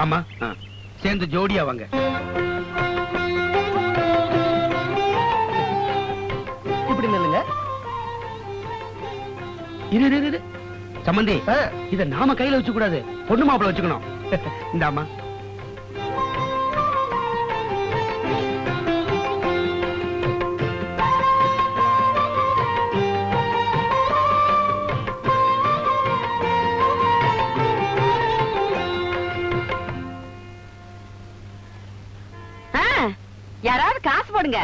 வாமா. சேர்ந்து ஜோடியா வாங்க. இப்படி நில்லுங்க. இரு இரு, சம்பந்தி இத நாம கையில வச்சு கூடாது பொண்ணு மாப்பிள வச்சுக்கணும். இந்தாமா யாராவது காசு போடுங்க.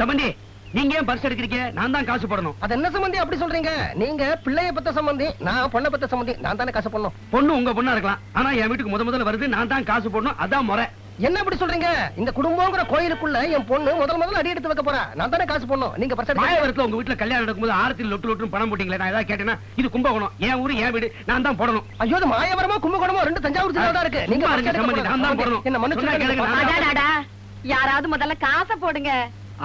சம்பந்தி நீங்க ஏன் பர்ஸ் எடுக்கிறீங்க? நான் தான் காசு போடணும். அது என்ன சம்பந்தி அப்படி சொல்றீங்க? நீங்க பிள்ளைய பத்த சம்பந்தி நான் பொண்ணை பத்த சம்பந்தி நான் தானே காசு பண்ணணும் பொண்ணு உங்க பொண்ணா இருக்கலாம். ஆனா என் வீட்டுக்கு முத முதல்ல வருது நான் தான் காசு போடணும். அதான் முறை. என்ன இப்படி சொல்றீங்க? இந்த குடும்பங்கிற கோயிலுக்குள்ள என் பொண்ணு முதல் முதல்ல அடி எடுத்து வைக்க போறா. நான் தானே காசு பண்ணணும் நீங்க பர்ஸ் எடுத்து- மாயவரத்துல உங்க வீட்டுல கல்யாணம் நடக்கும்போது ஆரத்தில் லொட்டு லொட்டு பணம் போட்டீங்களே நான் ஏதாவது கேட்டேன்னா இது கும்பகோணம். என் ஊரு என் வீடு நான் தான் போடணும். ஐயோ இது மாயவரமோ கும்பகோணமோ ரெண்டு தஞ்சாவூர் தான் இருக்கு. நீங்க நான் தான். போடணும். என்ன சொன்னா யாராவது முதல்ல காசை போடுங்க.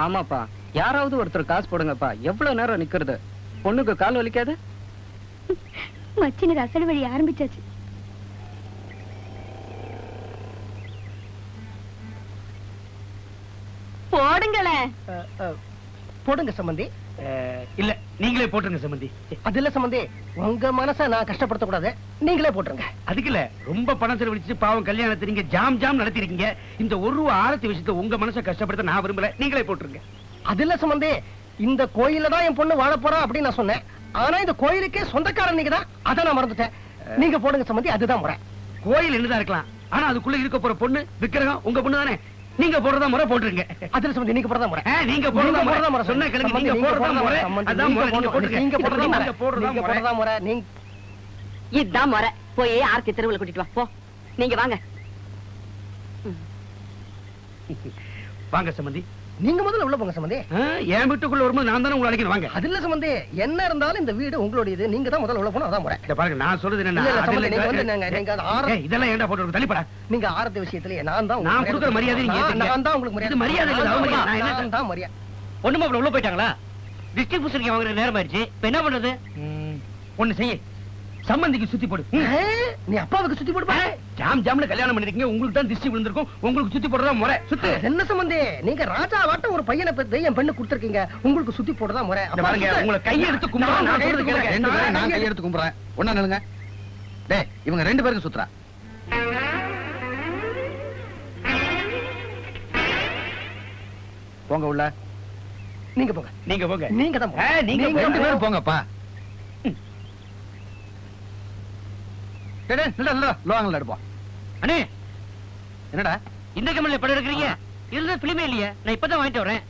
ஆமாப்பா. யாராவது ஒருத்தர் காசு போடுங்கப்பா. எவ்வளவு நேரம் நிக்கிறது? பொண்ணுக்கு கால் வலிக்காது? மச்சினர் அசல் வழி ஆரம்பிச்சாச்சு. போடுங்களேன். போடுங்க சம்பந்தி. இல்ல. நீங்களே போட்டுருங்க சம்பந்தி. அது இல்ல சம்பந்தி. உங்க மனச நான் கஷ்டப்படுத்த கூடாது நீங்களே போட்டுருங்க. அதுக்கு இல்ல ரொம்ப பணம் செலவழிச்சு பாவம் கல்யாணத்தை நீங்க ஜாம் ஜாம் நடத்திருக்கீங்க. இந்த ஒரு ரூபா ஆரத்தி விஷயத்தை உங்க மனசை கஷ்டப்படுத்த நான் விரும்பல. நீங்களே போட்டுருங்க. அது இல்ல சம்பந்தி. இந்த கோயில்ல தான் என் பொண்ணு வாழ போறா அப்படின்னு நான் சொன்னேன். ஆனா இந்த கோயிலுக்கே சொந்தக்காரன் நீங்க தான். அதை நான் மறந்துட்டேன். நீங்க போடுங்க சம்பந்தி அதுதான் முறை. கோயில் என்னதான் இருக்கலாம். ஆனா அதுக்குள்ள இருக்க போற பொண்ணு விக்கிரகம் உங்க பொண்ணு தானே. நீங்க போடுறதா முறை போட்டுருங்க. அதுல சம்பந்தி நீங்க போடுறதா முறை. நீங்க போடுறதா முறை. சொன்ன கிழங்கு நீங்க போடுறதா முறை. அதான் முறை நீங்க நீங்க போட்டுருங்க. நீங்க போடுறதா முறை. நீங்க போடுறதா முறை. நீங்க இதான் முறை. போய் ஆர்த்தி தெருவுல கூட்டிட்டு வா. போ. நீங்க வாங்க. வாங்க சம்பந்தி. நீங்க முதல்ல உள்ள போங்க சம்பந்தி. என் வீட்டுக்குள்ள வரும்போது நான் தானே உங்களை அழைக்கணும் வாங்க? அது இல்ல சம்பந்தி. என்ன இருந்தாலும் இந்த வீடு உங்களுடையது. நீங்க தான் முதல்ல உள்ள போகணும் அதான் முறை இத பாருங்க நான் சொல்றது இல்ல, நீங்க வந்து இதெல்லாம் ஏன்டா போட்டு தள்ளிப்படா. நீங்க ஆரத்தி விஷயத்துல நான் தான் நான் கொடுக்குற மரியாதை நீங்க நான் தான் உங்களுக்கு இது மரியாதை இல்ல. தான் நான் என்ன தான் மரியாதை மாப்பிள உள்ள போயிட்டாங்களா? டிஸ்ட்ரிக்ட் பூசணிக்கு வாங்குற நேரம் ஆயிடுச்சு. இப்ப என்ன பண்றது ஒண்ணு செய்ய. சம்பந்திக்கு சுத்தி போடு. நீ அப்பாவுக்கு சுத்தி போடுப்பா ஜாம் ஜாம்ல கல்யாணம் பண்ணிருக்கீங்க உங்களுக்கு தான் திருஷ்டி விழுந்திருக்கும். உங்களுக்கு சுத்தி போடுறதா முறை. சுத்து. என்ன சம்பந்தி? நீங்க ராஜா வாட்ட ஒரு பையனை பெத்து என் பெண்ணு கொடுத்திருக்கீங்க. உங்களுக்கு சுத்தி போடுறதா முறை. பாருங்க உங்களை கையெடுத்து கும்பிடுறேன் நான் கையெடுத்து நான் கும்பிடுறேன். ஒண்ணா நில்லுங்க. டேய் இவங்க ரெண்டு பேருக்கு சுத்துறா. போங்க உள்ள. நீங்க போங்க. நீங்க போங்க நீங்க தான் நீங்க ரெண்டு. பேரும் போங்கப்பா. எடுப்போம். அண்ணே என்னடா? இந்த கம்பெனில படம் எடுக்கிறீங்க? பிலிமே இல்லையா. நான் இப்பதான் வாங்கிட்டு வரேன்.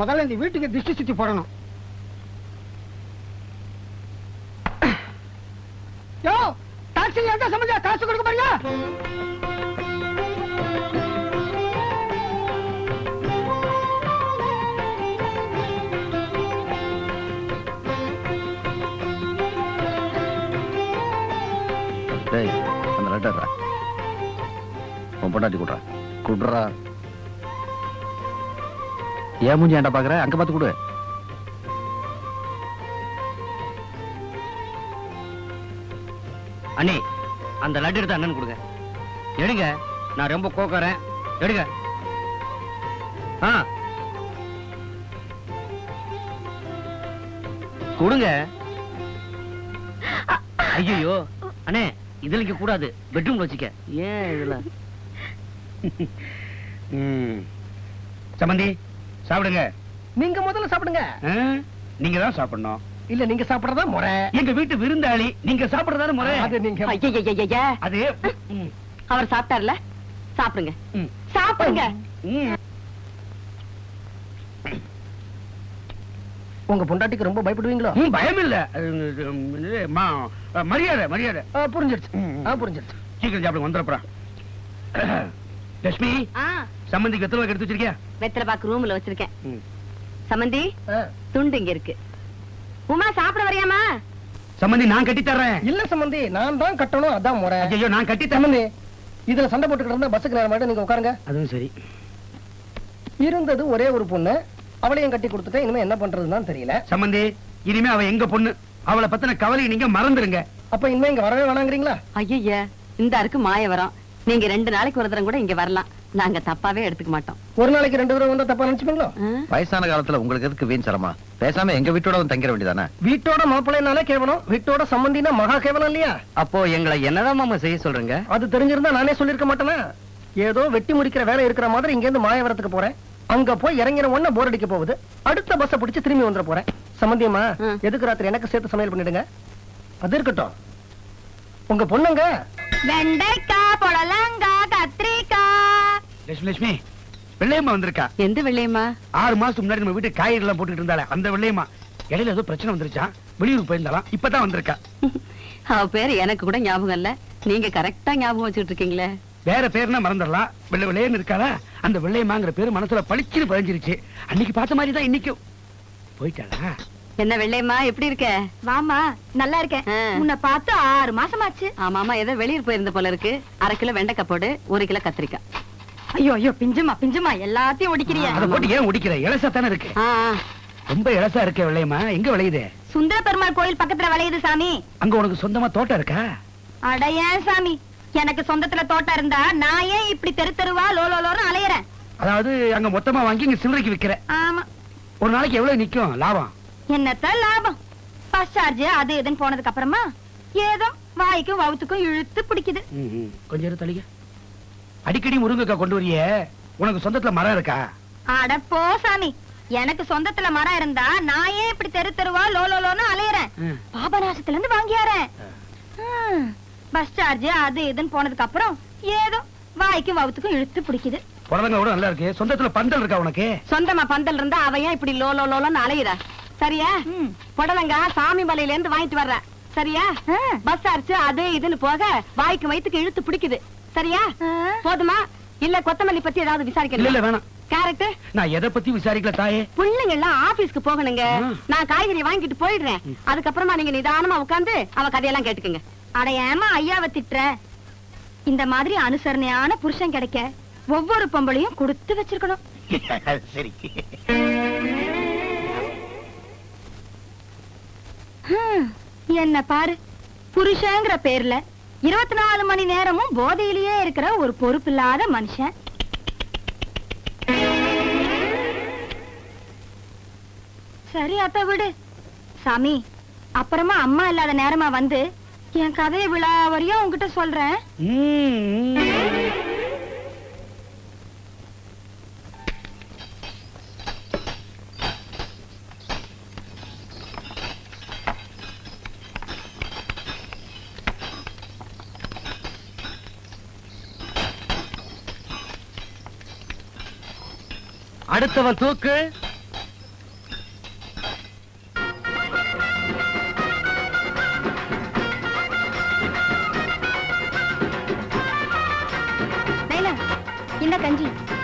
முதல்ல இந்த வீட்டுக்கு திஷ்டி சுத்தி போடணும். யோ டாக்ஸி எந்த சம்பந்தா காசு கொடுக்க பாருங்க டேய் அந்த லெட்டர் உன் பொண்டாட்டி குடுறா. குடுறா. ஏன் மூஞ்சி ஏன்டா பாக்குற? அங்க பார்த்து கொடு. அண்ணே அந்த லட்டு எடுத்து அண்ணன் கொடுங்க. எடுங்க. நான் ரொம்ப கோக்கறேன் எடுங்க. ஆ. கொடுங்க. ஐயோ அண்ணே. இதுல கூடாது. பெட்ரூம்ல வச்சுக்க. ஏன் இதுல? சம்பந்தி சாப்பிடுங்க. நீங்க முதல்ல சாப்பிடுங்க. நீங்க தான் சாப்பிடணும். இல்ல நீங்க சாப்பிடுறதா முறை. எங்க வீட்டு விருந்தாளி நீங்க சாப்பிடுறதான முறை. அது நீங்க. அது அவர் சாப்பிட்டார்ல? சாப்பிடுங்க. ம், சாப்பிடுங்க. உங்க பொண்டாட்டிக்கு ரொம்ப பயப்படுவீங்களோ? பயம் இல்ல மரியாதை மரியாதை. புரிஞ்சிருச்சு. புரிஞ்சிருச்சு. சீக்கிரம் சாப்பிடுங்க வந்துடுறா லட்சுமி எத்தனை ரூபாய்க்கு எடுத்து வச்சிருக்கியா? வெத்தலை பாக்கு ரூம்ல வச்சிருக்கேன். ஆ. துண்டு இங்க இருக்கு. உமா சாப்பிட வரியாமா சம்பந்தி நான் கட்டி தர்றேன் இல்ல சம்பந்தி நான் தான் கட்டணும் அதான் முறை. ஐயோ நான் கட்டி தரேன் சம்பந்தி இதுல சண்டை போட்டுக்கிட்டு இருந்தா பஸ்ஸுக்கு நேரம் நீங்க உட்காருங்க. அதுவும் சரி. இருந்தது ஒரே ஒரு பொண்ணு. அவளையும் கட்டி கொடுத்துட்டேன். இனிமே என்ன பண்றதுன்னு தெரியல. சம்பந்தி இனிமே அவ எங்க பொண்ணு? அவளை பத்தின கவலையை நீங்க மறந்துருங்க. அப்ப இனிமே இங்க வரவே வேணாங்கிறீங்களா? ஐய இந்த அருக்கு மாயவரம் நீங்க ரெண்டு நாளைக்கு ஒரு தரம் கூட இங்க வரலாம். நாங்க தப்பாவே எடுத்துக்க மாட்டோம். ஒரு நாளைக்கு ரெண்டு தடவை வந்தா தப்பா நினைச்சுப்பீங்களோ? வயசான காலத்துல உங்களுக்கு எதுக்கு வீண் சிரமா பேசாம எங்க வீட்டோட வந்து தங்கிட வேண்டியதானே? வீட்டோட மாப்பிள்ளைனாலே கேவலம். வீட்டோட சம்பந்தினா மகா கேவலம் இல்லையா? அப்போ எங்களை என்னதான் மாமா செய்ய சொல்றீங்க? அது தெரிஞ்சிருந்தா நானே சொல்லிருக்க மாட்டேனா? ஏதோ வெட்டி முடிக்கிற வேலை இருக்கிற மாதிரி இங்க இருந்து மாயவரத்துக்கு போறேன். அங்க போய் இறங்கின உடனே போர் அடிக்க போகுது. அடுத்த பஸ்ஸ பிடிச்சு திரும்பி வந்துட போறேன். சம்பந்தியம்மா ம். எதுக்கு ராத்திரி எனக்கு சேர்த்து சமையல் பண்ணிடுங்க? அது இருக்கட்டும். உங்க பொண்ணுங்க? வெண்டைக்காய் புடலங்காய் கத்திரிக்காய் லட்சுமி லட்சுமி வெள்ளையம்மா வந்திருக்கா. எந்த வெள்ளையம்மா? ஆறு மாசத்துக்கு முன்னாடி நம்ம வீட்டு காய்கறி எல்லாம் போட்டுட்டு இருந்தாலே அந்த வெள்ளையம்மா. இடையில ஏதோ பிரச்சனை வந்துருச்சான் வெளியூருக்கு போயிருந்தாலாம் இப்பதான் வந்திருக்கா. அவ பேரு எனக்கு கூட ஞாபகம் இல்ல. நீங்க கரெக்டா ஞாபகம் வச்சுட்டு இருக்கீங்களே. வேற பேர்னா மறந்துடலாம். வெள்ளை வெள்ளையன்னு இருக்காளா அந்த வெள்ளையம்மாங்கிற பேரு மனசுல பளிச்சுன்னு பதிஞ்சிருச்சு அன்னைக்கு பார்த்த மாதிரி தான் இன்னைக்கும். போயிட்டாளா? என்ன வெள்ளையம்மா எப்படி இருக்க? வாமா நல்லா இருக்கேன். உன்னை பார்த்து ஆறு மாசமாச்சு. ஆமாமா ஏதோ வெளியூர் போயிருந்த போல இருக்கு. அரை கிலோ வெண்டைக்காய் போடு ஒரு கிலோ கத்திரிக்காய். ஐயோ ஐயோ பிஞ்சுமா பிஞ்சுமா எல்லாத்தையும் ஒடிக்கிறிய. அதை போட்டு ஏன் முடிக்கிற இலசா தானே இருக்கு. ரொம்ப இலசா இருக்க வெள்ளையம்மா. எங்க விளையுது? சுந்தர பெருமாள் கோயில் பக்கத்துல விளையுது சாமி. அங்க உனக்கு சொந்தமா தோட்டம் இருக்கா? அட ஏன் சாமி. எனக்கு சொந்தத்துல தோட்டம் இருந்தா நான் ஏன் இப்படி தெரு தெருவா லோலோலோன்னு அலையறேன்? அதாவது அங்க மொத்தமா வாங்கி இங்க சில்லறைக்கு விக்கிற ஆமா. ஒரு நாளைக்கு எவ்வளவு நிக்கும்? லாபம். என்னத்த லாபம்? பஸ் சார்ஜ் அது இதுன்னு போனதுக்கு அப்புறமா ஏதோ வாய்க்கும் வவுத்துக்கும் இழுத்து பிடிக்குது. ம், ம். கொஞ்சம் இரு தலிக அடிக்கடி முருங்கைக்காய் கொண்டு வரியே. உனக்கு சொந்தத்துல மரம் இருக்கா? அட போ சாமி. எனக்கு சொந்தத்துல மரம் இருந்தா நான் ஏன் இப்படி தெரு தெருவா லோலோலோன்னு அலையறேன். பாபநாசத்துல இருந்து வாங்கியாரேன். பஸ் சார்ஜ் அது இதுன்னு போனதுக்கு அப்புறம் ஏதோ வாய்க்கும் வவுத்துக்கும் இழுத்து பிடிக்குது. புடலங்க கூட நல்லா இருக்கு. சொந்தத்துல பந்தல் இருக்கா உனக்கு? சொந்தமா பந்தல் இருந்தா அவ ஏன் இப்படி லோ லோ லோலன்னு அலையிறா? சரியா? ம். புடலங்க சாமி மலையில இருந்து வாங்கிட்டு வர்ற. சரியா. பஸ் அரிச்சு அது இதுன்னு போக வாய்க்கு வயித்துக்கு இழுத்து பிடிக்குது. சரியா. போதுமா? இல்ல கொத்தமல்லி பத்தி ஏதாவது இல்ல இல்ல விசாரிக்கணும் வேணாம். கேரட் நான் எதை பத்தி விசாரிக்கல தாயே? பிள்ளைங்க எல்லாம் ஆபீஸ்க்கு போகணுங்க. நான் காய்கறி வாங்கிட்டு போயிடுறேன். அதுக்கப்புறமா நீங்க நிதானமா உட்கார்ந்து அவ கதையெல்லாம் கேட்டுக்குங்க. அட ஏமா ஐயாவை திட்டுற? இந்த மாதிரி அனுசரணையான புருஷன் கிடைக்க ஒவ்வொரு பொம்பளையும் கொடுத்து வச்சிருக்கணும். சரி. என்ன பாரு. புருஷங்கிற பேர்ல இருபத்தி நாலு மணி நேரமும் போதையிலேயே இருக்கிற ஒரு பொறுப்பில்லாத மனுஷன். சரி அத்த விடு. சாமி அப்புறமா அம்மா இல்லாத நேரமா வந்து என் கதையை விழா வரையும் உங்ககிட்ட சொல்றேன். அடுத்தவன் தூக்கு. இந்த கஞ்சி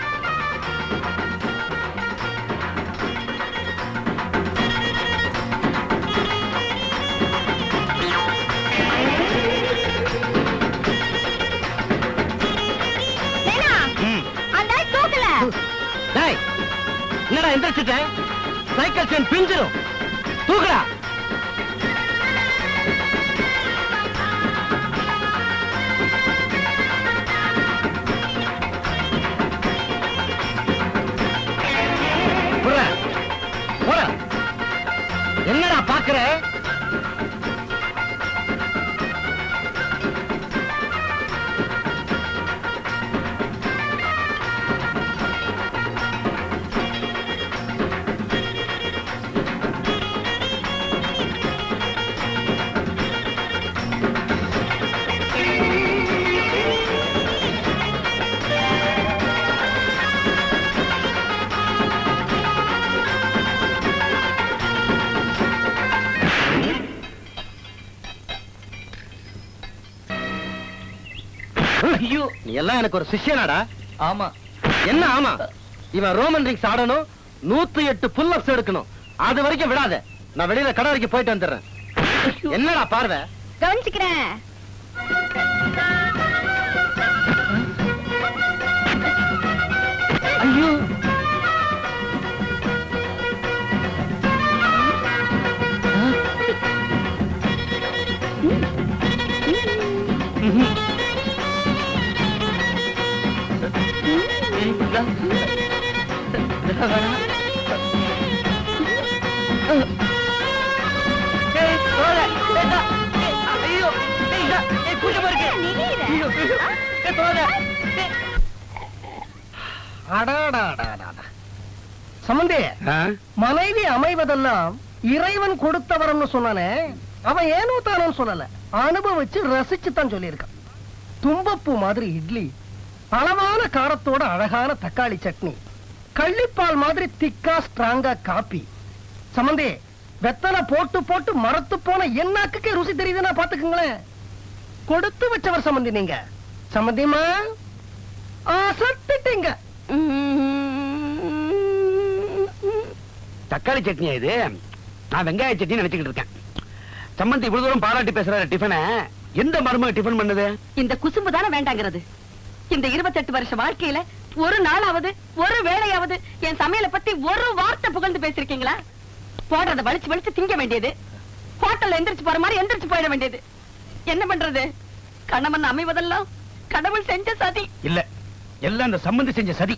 நைனா, அந்த ஆள் தூக்கல. டேய் என்னடா எந்திரிச்சிட்டேன் சைக்கிள் செயின் பிஞ்சிரும். தூக்குடா. எனக்கு ஒரு சிஷ்யனாடா. ஆமா. என்ன ஆமா? இவன் ரோமன் ரிங்ஸ் ஆடணும் நூத்தி எட்டு புல் அப்ஸ் எடுக்கணும். அது வரைக்கும் விடாத. நான் வெளியில கடை வரைக்கும் போயிட்டு வந்துடுறேன். என்னடா பார்வை? கவனிச்சுக்கிறேன். சம்பந்தி? மனைவி அமைவதெல்லாம் இறைவன் கொடுத்த வரம்னு சொன்னானே. அவன் ஏனோ தானோன்னு சொல்லல. அனுபவிச்சு ரசிச்சு தான் சொல்லியிருக்கான். தும்பப்பூ மாதிரி இட்லி அளவான காரத்தோட அழகான தக்காளி சட்னி. கள்ளிப்பால் மாதிரி திக்கா ஸ்ட்ராங்கா காப்பி. சம்பந்தி வெத்தலை போட்டு போட்டு மரத்து போன என்னாக்குக்கே ருசி தெரியுதுன்னா பாத்துக்குங்களேன். கொடுத்து வச்சவர் சம்பந்தி நீங்க. சம்பந்திமா சத்துட்டீங்க தக்காளி சட்னியா இது? நான் வெங்காய சட்னி நினைச்சுக்கிட்டு இருக்கேன். சம்பந்தி இவ்வளவு தூரம் பாராட்டி பேசுறாரு டிஃபனை. எந்த மருமக டிஃபன் பண்ணுது? இந்த குசும்பு தானே வேண்டாங்கிறது. இந்த இருபத்தெட்டு வருஷ வாழ்க்கையில ஒரு நாளாவது ஒரு வேளையாவது என் சமையலை பத்தி ஒரு வார்த்தை புகழ்ந்து பேசிருக்கீங்களா போடுறத வலிச்சு வலிச்சு திங்க வேண்டியது. ஹோட்டல்ல எந்திரிச்சு போற மாதிரி எந்திரிச்சு போயிட வேண்டியது. என்ன பண்றது? கணவன் அமைவதெல்லாம் கடவுள் செஞ்ச சதி. இல்ல எல்லாம் அந்த சம்பந்தி செஞ்ச சதி.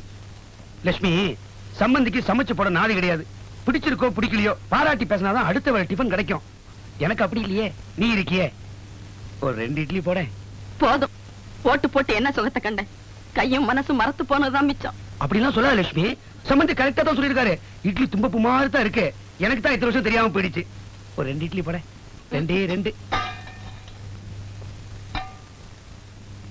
லட்சுமி சம்பந்திக்கு சமைச்சு போட நாதி கிடையாது. பிடிச்சிருக்கோ பிடிக்கலையோ பாராட்டி பேசினாதான் அடுத்த வேளை டிஃபன் கிடைக்கும். எனக்கு அப்படி இல்லையே நீ இருக்கியே. ஒரு ரெண்டு இட்லி போட. போதும். போட்டு போட்டு என்ன சுகத்தை கண்ட கையும் மனசும் மறத்து போனதுதான் மிச்சம். அப்படிலாம் சொல்லாத லட்சுமி. சம்பந்தி கரெக்டா தான் சொல்லியிருக்காரு. இட்லி தும்பப்பு மாதிரி தான் இருக்கு. எனக்கு தான் இத்தனை வருஷம் தெரியாம போயிடுச்சு. ஒரு ரெண்டு இட்லி போட. ரெண்டே ரெண்டு.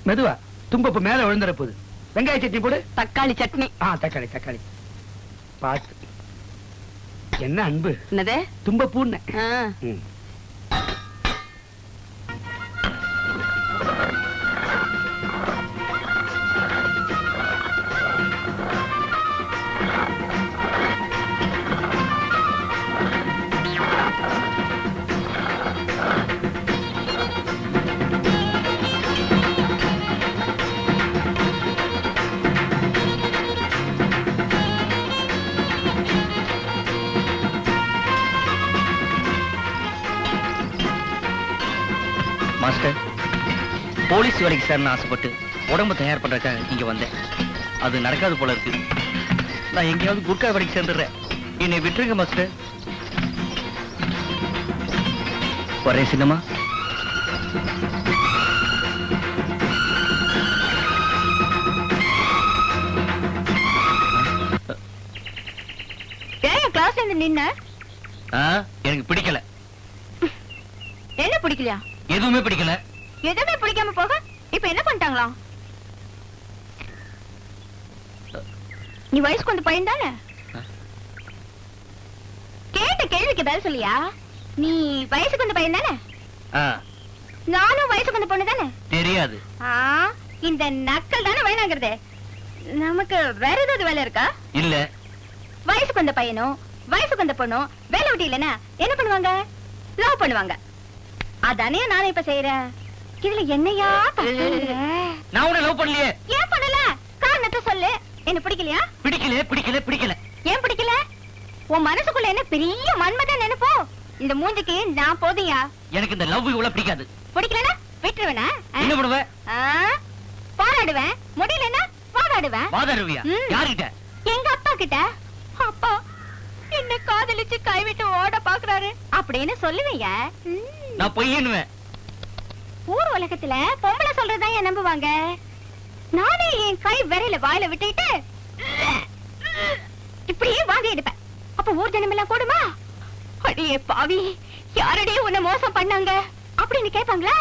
மெதுவா தும்பப்பு மேல விழுந்துற போகுது வெங்காய சட்னி போடு. தக்காளி சட்னி. ஆ தக்காளி தக்காளி. பார்த்து என்ன அன்பு? என்னதே? தும்பப்பூன்னு. வேலைக்கு சேரணும் ஆசைப்பட்டு உடம்பு தயார் பண்றதுக்காக இங்க வந்தேன். அது நடக்காது போல இருக்கு. நான் எங்கேயாவது குர்கா வேலைக்கு சேர்ந்துடுறேன். என்னை விட்டுருங்க மாஸ்டர் வரேன் சின்னம்மா இருந்து நின்ன? எனக்கு பிடிக்கல. என்ன பிடிக்கலையா? எதுவுமே பிடிக்கல. எதுவுமே பிடிக்காம போக? இப்ப என்ன பண்ணிட்டாங்களா நீ வயசுக்கு வந்து பையன் தானே? கேட்ட கேள்விக்கு பதில் சொல்லியா? நீ வயசுக்கு வந்த பையன் தானே? நானும் வயசுக்கு வந்த பொண்ணு தானே? தெரியாது. இந்த நக்கல் தானே வேணாங்கிறது. நமக்கு வேற ஏதாவது வேலை இருக்கா? இல்ல. வயசுக்கு வந்த பையனும் வயசுக்கு வந்த பொண்ணும் வேலை விட்டு இல்லைன்னா என்ன பண்ணுவாங்க? லவ் பண்ணுவாங்க. அதானே நானும் இப்ப செய்யறேன் இதுல என்னையா? நான் உன்னை லவ் பண்ணலையே. ஏன் பண்ணல? காரணத்தை சொல்லு. என்ன பிடிக்கலையா? பிடிக்கல பிடிக்கல பிடிக்கல. ஏன் பிடிக்கல? உன் மனசுக்குள்ள என்ன பெரிய மன்மதன் நினைப்போ இந்த மூஞ்சிக்கு நான் போதையா எனக்கு இந்த லவ் இவ்வளவு பிடிக்காது. பிடிக்கலனா விட்டுருவேனா? என்ன பண்ணுவ? ஆ? போராடுவேன். முடியலன்னா வாதாடுவேன். வாதாடுவியா. யாருகிட்ட? எங்க அப்பா கிட்ட. அப்பா என்ன காதலிச்சு கைவிட்டு ஓட பாக்குறாரு. அப்படின்னு சொல்லுவீங்க. நான் பொய்யன்னுவேன். ஊர் உலகத்துல பொம்பளை சொல்றதா ஏன் நம்புவாங்க? நானே என் கை விரையில வாயில விட்டுட்டு இப்படியே வாந்தி எடுப்பேன். அப்ப ஊர் ஜனம் எல்லாம் கூடுமா? அடியே பாவி யாரடியே உன்னை மோசம் பண்ணாங்க? அப்படின்னு கேட்பாங்களா?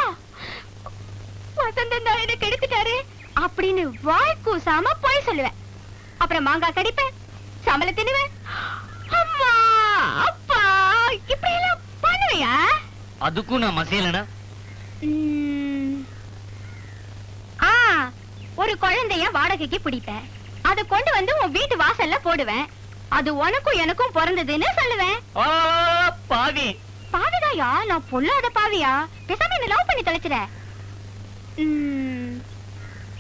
வசந்த நாயனை கெடுத்துட்டாரு அப்படின்னு வாய் கூசாம போய் சொல்லுவேன். அப்புறம் மாங்காய் கடிப்பேன் சம்பள தின்னுவேன். அம்மா அப்பா இப்படி எல்லாம் பண்ணுவியா? அதுக்கும் நான் மசியலனா ஆ ஒரு குழந்தைய வாடகைக்கு பிடிப்பேன். அதை கொண்டு வந்து உன் வீட்டு வாசல்ல போடுவேன். அது உனக்கும் எனக்கும் பிறந்ததுன்னு சொல்லுவேன். பாவி. பாவிதாயா? நான் பொல்லாத பாவியா? பேசாம என்ன லவ் பண்ணி தொலைச்சிட.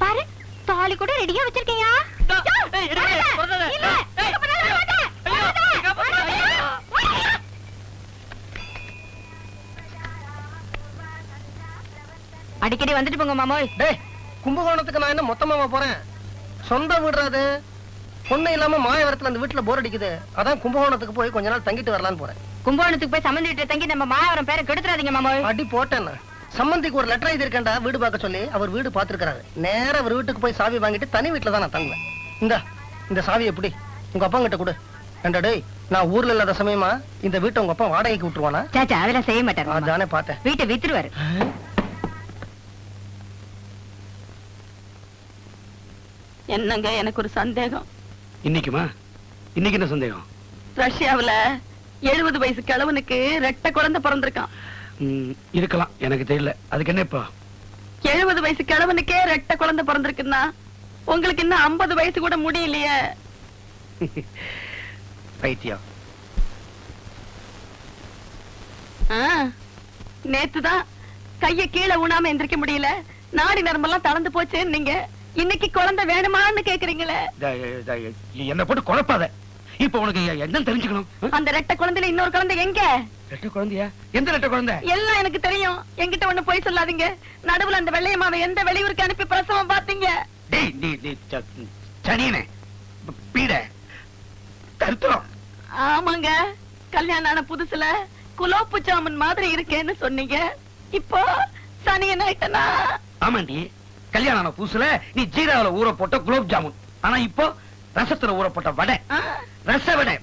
பாரு தாலி கூட ரெடியா வச்சிருக்கியா ஏய், எடுங்க, பொறுத்தத. இல்ல, ஏய், இது பண்ணாத, வராத, ஐயோ, வராத, காப்பாத்து, வராத. ஐயோ. வராத. அடிக்கடி வந்துட்டு போங்க மாமோய். டேய் கும்பகோணத்துக்கு நான் என்ன மொத்தமாவா போறேன். சொந்த வீடுறாது பொண்ணு இல்லாம மாயவரத்துல அந்த வீட்டுல போர் அடிக்குது. அதான் கும்பகோணத்துக்கு போய் கொஞ்ச நாள் தங்கிட்டு வரலான்னு போறேன். கும்பகோணத்துக்கு போய் சம்மந்தி வீட்டுல தங்கி நம்ம மாயாவரம் பேரை கெடுத்துறாதீங்க மாமா அடி போட்டேன். சம்பந்திக்கு ஒரு லெட்டர் எழுதியிருக்கேன்டா வீடு பார்க்க சொல்லி. அவர் வீடு பார்த்திருக்காரு நேரா அவர் வீட்டுக்கு போய் சாவி வாங்கிட்டு தனி வீட்டுல தான் நான் தங்குவேன். இந்த இந்த சாவி எப்படி உங்க அப்பா கிட்ட கொடு. ஏண்டா டேய் நான் ஊர்ல இல்லாத சமயமா இந்த வீட்டை உங்க அப்பா வாடகைக்கு விட்டுருவானா? சாச்சா அதெல்லாம் செய்ய மாட்டாரு. அதானே பார்த்தேன். வீட்டை வித்துருவாரு. என்னங்க எனக்கு ஒரு சந்தேகம். இன்னைக்குமா? இன்னைக்கு என்ன சந்தேகம்? ரஷ்யாவுல எழுபது வயசு கிழவனுக்கு ரெட்ட குழந்தை பிறந்திருக்கான். இருக்கலாம். எனக்கு தெரியல. அதுக்கு என்ன இப்போ? எழுபது வயசு கிழவனுக்கே ரெட்ட குழந்தை பிறந்திருக்குன்னா உங்களுக்கு இன்னும் ஐம்பது வயசு கூட முடியலையே. பைத்தியம். நேத்துதான் கைய கீழே ஊனாம எந்திரிக்க முடியல. நாடி நரம்பெல்லாம் தளர்ந்து போச்சு நீங்க இன்னைக்கு குழந்தை வேணுமான்னு கேக்குறீங்களே? என்ன போட்டு குழப்பாத. இப்ப உனக்கு என்ன தெரிஞ்சுக்கணும்? அந்த ரெட்ட குழந்தையில இன்னொரு குழந்தை எங்க? ரெட்டை குழந்தையா? எந்த ரெட்டை குழந்தை? எல்லாம் எனக்கு தெரியும். என்கிட்ட ஒண்ணு போய் சொல்லாதீங்க. நடுவுல அந்த வெள்ளையம்மாவை எந்த வெளியூருக்கு அனுப்பி பிரசவம் பாத்தீங்க சனியனே பீட கருத்துறோம் ஆமாங்க. கல்யாணம் ஆன புதுசுல குலோப்பு ஜாமுன் மாதிரி இருக்கேன்னு சொன்னீங்க. இப்போ சனியன் ஆயிட்டனா? ஆமாண்டி. கல்யாணம் ஆன புதுசுல நீ ஜீராவில ஊற போட்ட குலோப் ஜாமுன். ஆனா இப்போ ரசத்துல ஊற போட்ட வடை. ரச வடை.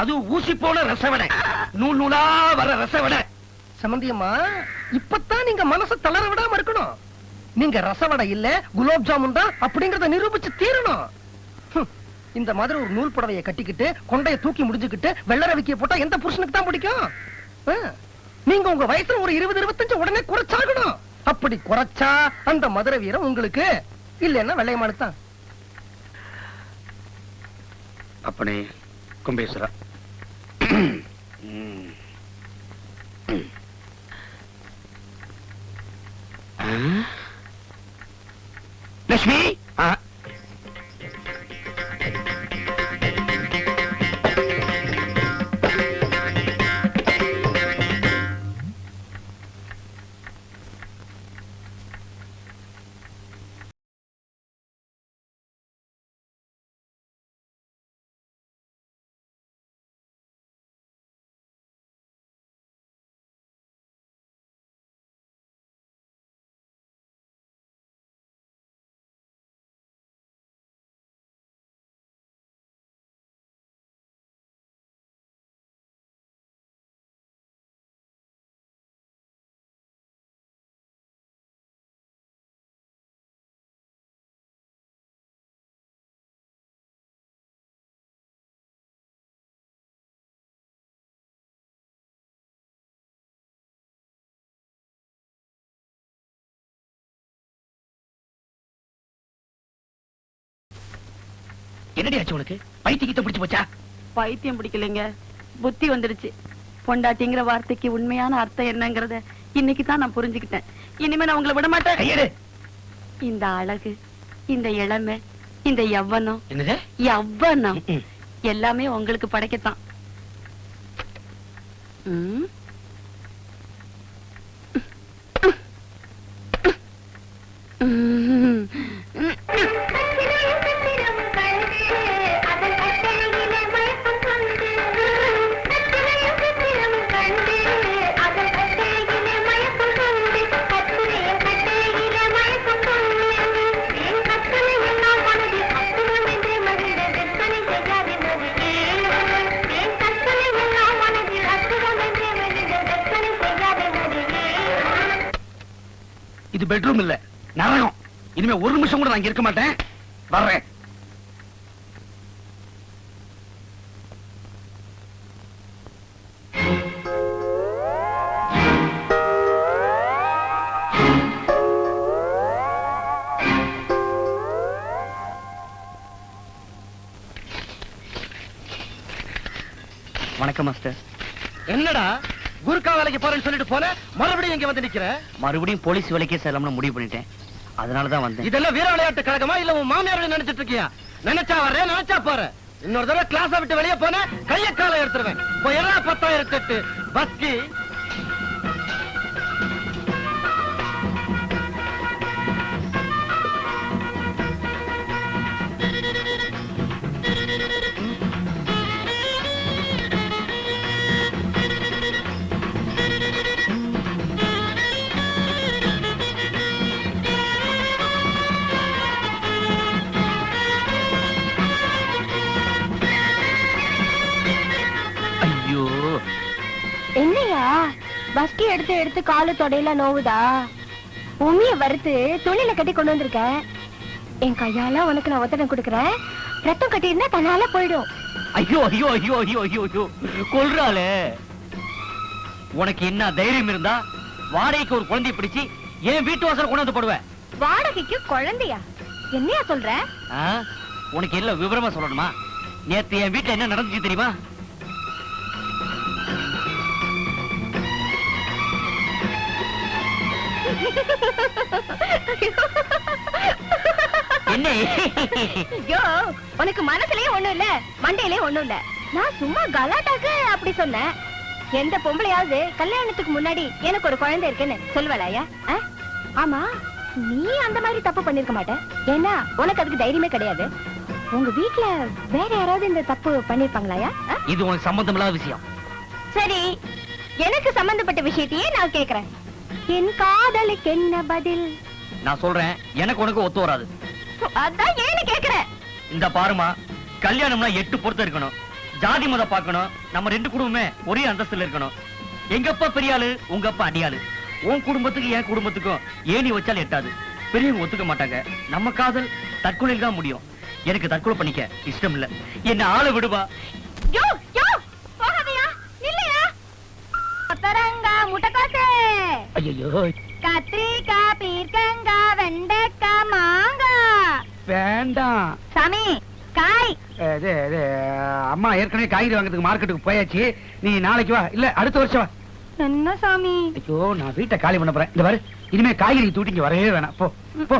அது ஊசி போல ரச வடை. நூல் நூலா வர ரச வடை. சம்பந்தியம்மா இப்பதான் நீங்க மனசை தளர விடாம இருக்கணும். நீங்க ரசவடை இல்ல குலோப் ஜாமுன் தான் அப்படிங்கறத நிரூபிச்சு தீரணும். இந்த மாதிரி ஒரு நூல் புடவைய கட்டிக்கிட்டு கொண்டைய தூக்கி முடிஞ்சுக்கிட்டு வெள்ளர விக்கிய போட்டா எந்த புருஷனுக்கு தான் பிடிக்கும்? நீங்க உங்க வயசுல ஒரு இருபது இருபத்தஞ்சு உடனே குறைச்சாகணும். அப்படி குறைச்சா அந்த மதுரை வீரம் உங்களுக்கு? இல்லைன்னா வெள்ளையமானுக்கு தான். அப்பனே கும்பேஸ்வரா? லட்சுமி என்னடி ஆச்சு உனக்கு? பைத்தியத்தை பிடிச்சு போச்சா? பைத்தியம் பிடிக்கலைங்க. புத்தி வந்துடுச்சு. பொண்டாட்டிங்கிற வார்த்தைக்கு உண்மையான அர்த்தம் என்னங்கறத இன்னைக்கு தான் நான் புரிஞ்சுக்கிட்டேன். இனிமே நான் உங்களை விட மாட்டேன் கையெடு. இந்த அழகு இந்த இளமை இந்த யவ்வனம் என்னது? யவ்வனம். எல்லாமே உங்களுக்கு படைக்கத்தான். ம். இது பெட்ரூம் இல்ல. நரகம். இனிமே ஒரு நிமிஷம் கூட நான் இருக்க மாட்டேன். வர்றேன். வணக்கம் மாஸ்டர். என்னடா? குருக்கா வேலைக்கு போறேன்னு சொல்லிட்டு போன மறுபடியும் இங்க வந்து நிக்கிற? மறுபடியும் போலீஸ் வேலைக்கே செல்லாமனு முடிவு பண்ணிட்டேன். அதனால தான் வந்தேன். இதெல்லாம் வீர விளையாட்டு கழகமா இல்ல உன் மாமியார் நினைச்சிட்டு இருக்கியா? நினைச்சா வர்றேன் நினைச்சா போற இன்னொரு தடவை கிளாஸ் விட்டு வெளியே போன கைய கால எடுத்துருவேன். பத்தாயிரத்தி எட்டு பஸ்கி பஸ்கி எடுத்து எடுத்து காலு தொடையில நோவுதா? உமிய வறுத்து துணியில கட்டி கொண்டு வந்திருக்கேன் என் கையால உனக்கு நான் ஒத்தடம் கொடுக்கறேன். ரத்தம் கட்டியிருந்தா தன்னால போயிடும். ஐயோ ஐயோ ஐயோ ஐயோ ஐயோ ஐயோ. கொல்றாளே. உனக்கு என்ன தைரியம் இருந்தா வாடகைக்கு ஒரு குழந்தைய பிடிச்சு என் வீட்டு வாசல் கொண்டு வந்து போடுவேன் வாடகைக்கு குழந்தையா? என்னையா சொல்ற? உனக்கு எல்லாம் விவரமா சொல்லணுமா? நேத்து என் வீட்டுல என்ன நடந்துச்சு தெரியுமா? என்ன? ஐயோ உனக்கு மனசுலயே ஒண்ணும் இல்ல மண்டையிலயே ஒண்ணும் இல்ல. நான் சும்மா கலாட்டாக்கு அப்படி சொன்னேன். எந்த பொம்பளையாவது கல்யாணத்துக்கு முன்னாடி எனக்கு ஒரு குழந்தை இருக்குன்னு சொல்லுவலாயா ஆமா நீ அந்த மாதிரி தப்பு பண்ணிருக்க மாட்ட. ஏன்னா உனக்கு அதுக்கு தைரியமே கிடையாது. உங்க வீட்ல வேற யாராவது இந்த தப்பு பண்ணிருப்பாங்களாயா? இது உனக்கு சம்பந்தம் இல்லாத விஷயம். சரி எனக்கு சம்பந்தப்பட்ட விஷயத்தையே நான் கேக்குறேன். என் காதலுக்கு என்ன பதில்? நான் சொல்றேன் எனக்கு உனக்கு ஒத்து வராது. அதான் ஏன்னு கேக்குறேன். இந்த பாருமா கல்யாணம்னா எட்டு பொறுத்து இருக்கணும். ஜாதி மதம் பார்க்கணும். நம்ம ரெண்டு குடும்பமே ஒரே அந்தஸ்துல இருக்கணும். எங்க அப்பா பெரிய ஆளு உங்க அப்பா அடியாளு. உன் குடும்பத்துக்கு என் குடும்பத்துக்கும் ஏணி வச்சால் எட்டாது. பெரியவங்க ஒத்துக்க மாட்டாங்க. நம்ம காதல் தற்கொலையில் தான் முடியும். எனக்கு தற்கொலை பண்ணிக்க இஷ்டம் இல்ல. என்ன ஆளை விடுவா? முட்டைக்கோசு. ஐயோ கத்திரிக்காய் பீர்க்கங்காய் வெண்டைக்காய் மாங்காய் வேண்டாம். சாமி காய். இது இது அம்மா ஏற்கனவே காய்கறி வாங்குறதுக்கு மார்க்கெட்டுக்கு போயாச்சு. நீ நாளைக்கு வா. இல்ல அடுத்த வருஷம் வா. என்ன சாமி? ஐயோ நான் வீட்டை காலி பண்ண போறேன். இந்த பாரு. இனிமே காய்கறி தூட்டி இங்க வரவே வேணாம். போ போ.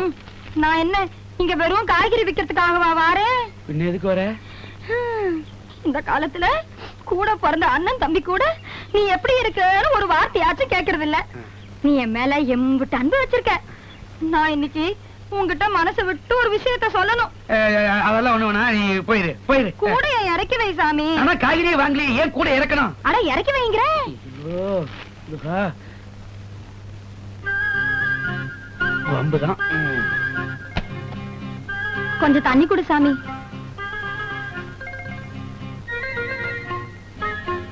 நான் என்ன இங்க வெறும் காய்கறி விக்கிறதுக்காகவா வாரேன் பின்ன எதுக்கு வர? இந்த காலத்துல கூட பிறந்த அண்ணன் தம்பி கூட நீ எப்படி இருக்கன்னு ஒரு வார்த்தையாச்சும் கேக்குறது இல்ல நீ என் மேல எம்பிட்டு அன்பு வச்சிருக்க. நான் இன்னைக்கு உன்கிட்ட மனசு விட்டு ஒரு விஷயத்த சொல்லணும். அஹ், அதெல்லாம் ஒண்ணு வேணா நீ போயிரு போயிரு. கூட இறக்கி வை சாமி. ஆனா காய்கறியே வாங்கலையே ஏன் கூட இறக்கணும்? அட இறக்கி வைங்கிற. கொஞ்சம் தண்ணி கொடு சாமி.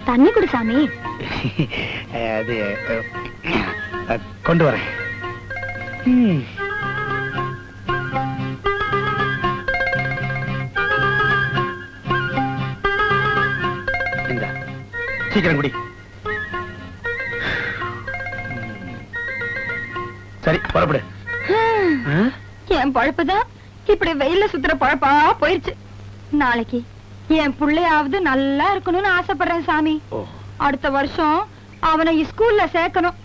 தண்ணி கொடு சாமி. அது கொண்டு வரேன். சீக்கிரம் குடி. சரி புறப்படு? என் பழப்புதான். இப்படி வெயில்ல சுத்துற பழப்பா போயிருச்சு. நாளைக்கு என் புள்ளையாவது நல்லா இருக்கணும்னு ஆசைப்படுறேன் சாமி. அடுத்த வருஷம் அவனை ஸ்கூல்ல சேர்க்கணும்.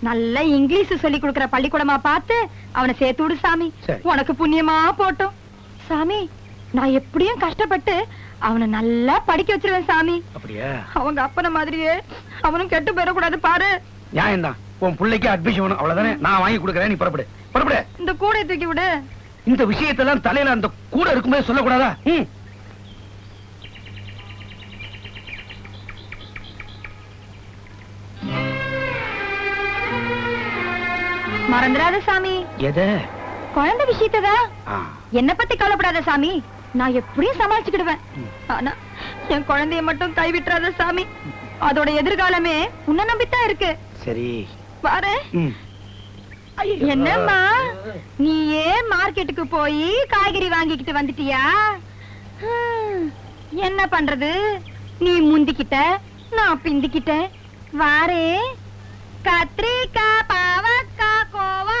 நல்ல இங்கிலீஷ் சொல்லி கொடுக்கிற பள்ளிக்கூடமா பார்த்து அவனை சேர்த்து விடு சாமி. உனக்கு புண்ணியமா போட்டும். சாமி நான் எப்படியும் கஷ்டப்பட்டு அவனை நல்லா படிக்க வச்சிருவேன் சாமி. அப்படியா? அவங்க அப்பன மாதிரியே அவனும் கெட்டு போயிடக்கூடாது பாரு. நியாயம்தான். உன் பிள்ளைக்கு அட்மிஷன் வேணும். அவ்வளவுதானே? நான் வாங்கி கொடுக்கறேன் நீ புறப்படு. புறப்படு. இந்த கூடை தூக்கி விடு. இந்த விஷயத்தெல்லாம் தலையில அந்த கூட இருக்கும்போது சொல்லக்கூடாதா? மறந்துடாத சாமி. எதை? குழந்தை விஷயத்ததான் ஆ, என்ன பத்தி கவலைப்படாத சாமி. நான் எப்படியும் சமாளிச்சுக்கிடுவேன். ஆனா என் குழந்தைய மட்டும் கைவிட்டுறாத சாமி. அதோட எதிர்காலமே உன்னை நம்பித்தான் இருக்கு. சரி. பாரு. என்னம்மா? நீ ஏன் மார்க்கெட்டுக்கு போய் காய்கறி வாங்கிக்கிட்டு வந்துட்டியா? என்ன பண்றது? நீ முந்திக்கிட்ட நான் பிந்திக்கிட்டேன். வாரே. கத்திரிக்காய் പോവാ